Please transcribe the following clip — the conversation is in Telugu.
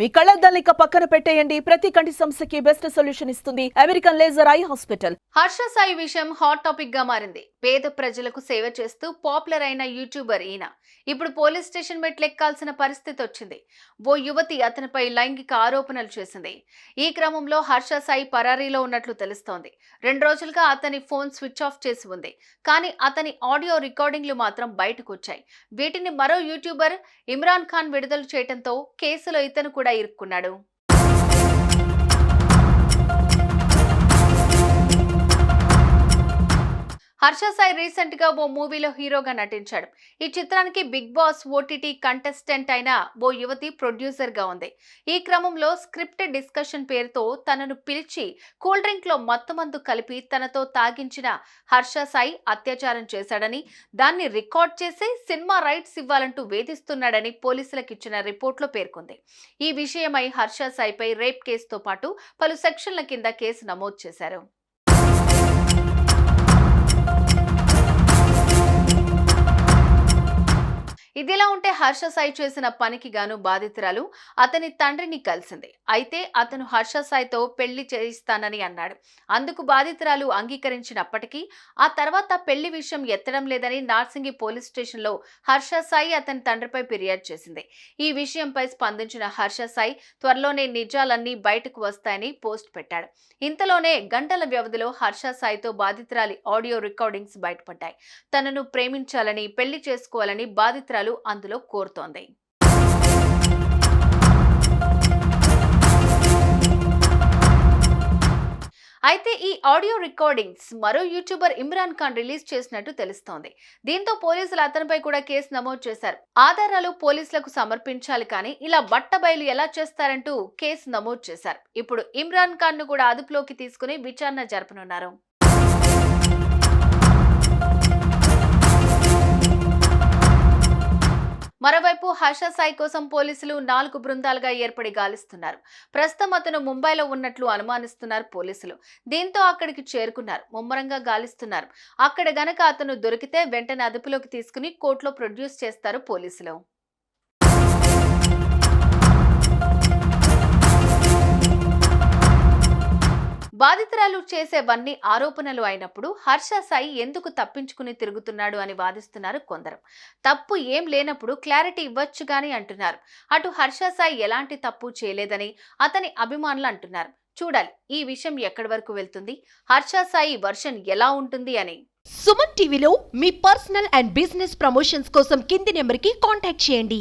మీ కళ్ళద్దాలిక పక్కన పెట్టేయండి. ప్రతి కంటి సమస్యకి బెస్ట్ సొల్యూషన్ ఇస్తుంది American laser eye hospital. Harsha Sai విషయం హాట్ టాపిక్గా మారింది. పేద ప్రజలకు సేవ చేస్తూ పాపులర్ అయిన యూట్యూబర్ ఈయన. ఇప్పుడు పోలీస్ స్టేషన్ మెట్లెక్కాల్సిన పరిస్థితి వచ్చింది. ఓ యువతి అతనిపై లైంగిక ఆరోపణలు చేసింది. ఈ క్రమంలో హర్ష సాయి పరారీలో ఉన్నట్లు తెలుస్తోంది. రెండు రోజులుగా అతని ఫోన్ స్విచ్ ఆఫ్ చేసి ఉంది. కానీ అతని ఆడియో రికార్డింగ్లు మాత్రం బయటకు వచ్చాయి. వీటిని మరో యూట్యూబర్ ఇమ్రాన్ ఖాన్ విడుదల చేయడంతో కేసులో ఇతను కూడా కూడా ఇరుక్కున్నాడు. హర్ష సాయి రీసెంట్గా ఓ మూవీలో హీరోగా నటించాడు. ఈ చిత్రానికి బిగ్ బాస్ ఓటీటీ కంటెస్టెంట్ అయిన ఓ యువతి ప్రొడ్యూసర్గా ఉంది. ఈ క్రమంలో స్క్రిప్ట్ డిస్కషన్ పేరుతో తనను పిలిచి కూల్ డ్రింక్లో మత్తుమందు కలిపి తనతో తాగించిన హర్ష సాయి అత్యాచారం చేశాడని దాన్ని రికార్డ్ చేసి సినిమా రైట్స్ ఇవ్వాలంటూ వేధిస్తున్నాడని పోలీసులకు ఇచ్చిన రిపోర్ట్లో పేర్కొంది. ఈ విషయమై హర్ష సాయిపై రేప్ కేసుతో పాటు పలు సెక్షన్ల కింద కేసు నమోదు చేశారు. ఇదిలా ఉంటే హర్ష సాయి చేసిన పనికి గాను బాధితురాలు అతని తండ్రిని కలిసింది. అయితే అతను హర్ష సాయితో పెళ్ళి చేయిస్తానని అన్నాడు. అందుకు బాధితురాలు అంగీకరించినప్పటికీ ఆ తర్వాత పెళ్ళి విషయం ఎత్తడం లేదని నార్సింగి పోలీస్ స్టేషన్లో హర్ష సాయి అతని తండ్రిపై ఫిర్యాదు చేసింది. ఈ విషయంపై స్పందించిన హర్ష సాయి త్వరలోనే నిజాలన్నీ బయటకు వస్తాయని పోస్ట్ పెట్టాడు. ఇంతలోనే గంటల వ్యవధిలో హర్ష సాయితో బాధితురాలి ఆడియో రికార్డింగ్స్ బయటపడ్డాయి. తనను ప్రేమించాలని పెళ్ళి చేసుకోవాలని బాధితురాలు అందులో కోరుతోంది. అయితే ఈ ఆడియో రికార్డింగ్స్ మరో యూట్యూబర్ ఇమ్రాన్ ఖాన్ రిలీజ్ చేసినట్టు తెలుస్తోంది. దీంతో పోలీసులు అతనిపై కూడా కేసు నమోదు చేశారు. ఆధారాలు పోలీసులకు సమర్పించాలి కానీ ఇలా బట్టబయలు ఎలా చేస్తారంటూ కేసు నమోదు చేశారు. ఇప్పుడు ఇమ్రాన్ ఖాన్ను కూడా అదుపులోకి తీసుకుని విచారణ జరపనున్నారు. హర్ష సాయి కోసం పోలీసులు నాలుగు బృందాలుగా ఏర్పడి గాలిస్తున్నారు. ప్రస్తుతం అతను ముంబైలో ఉన్నట్లు అనుమానిస్తున్నారు పోలీసులు. దీంతో అక్కడికి చేరుకున్నారు. ముమ్మరంగా గాలిస్తున్నారు. అక్కడ గనక అతను దొరికితే వెంటనే అదుపులోకి తీసుకుని కోర్టులో ప్రొడ్యూస్ చేస్తారు పోలీసులు. బాధితురాలు చేసేవన్నీ ఆరోపణలు అయినప్పుడు హర్ష సాయి ఎందుకు తప్పించుకుని తిరుగుతున్నాడు అని వాదిస్తున్నారు కొందరు. తప్పు ఏం లేనప్పుడు క్లారిటీ ఇవ్వచ్చు గాని అంటున్నారు. అటు హర్ష సాయి ఎలాంటి తప్పు చేయలేదని అతని అభిమానులు అంటున్నారు. చూడాలి ఈ విషయం ఎక్కడి వరకు వెళ్తుంది? హర్ష సాయి వర్షన్ ఎలా ఉంటుంది అని. సుమన్ టీవీలో మీ పర్సనల్ అండ్ బిజినెస్ ప్రమోషన్స్ కోసం కింది నెంబర్కి కాంటాక్ట్ చేయండి.